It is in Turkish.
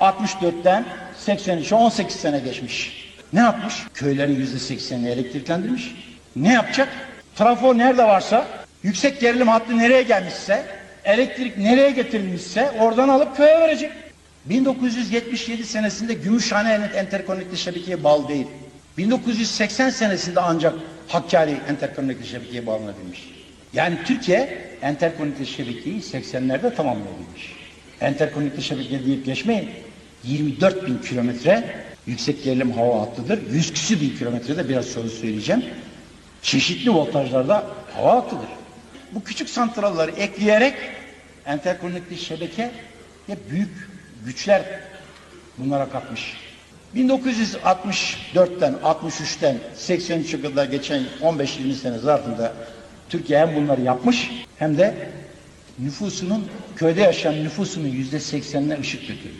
64'ten 83'e 18 sene geçmiş. Ne yapmış? Köylerin %80'ini elektriklendirmiş. Ne yapacak? Trafo nerede varsa, yüksek gerilim hattı nereye gelmişse, elektrik nereye getirilmişse oradan alıp köye verecek. 1977 senesinde Gümüşhane enterkonekte şebekeye bağlı değil. 1980 senesinde ancak Hakkari enterkonekte şebekeye bağlanabilmiş. Yani Türkiye enterkonekte şebekeyi 80'lerde tamamlayabilmiş. Enterkonekte şebeke deyip geçmeyin. 24 bin kilometre yüksek gerilim hava hattıdır. 100 küsür bin kilometrede biraz sonra söyleyeceğim. Çeşitli voltajlarda hava hattıdır. Bu küçük santralları ekleyerek enterkonekte şebeke ve büyük güçler bunlara katmış. 1964'ten 63'ten 83'e kadar geçen 15-20 sene zarfında Türkiye hem bunları yapmış hem de nüfusunun köyde yaşayan nüfusunun yüzde seksenine ışık götürmüş.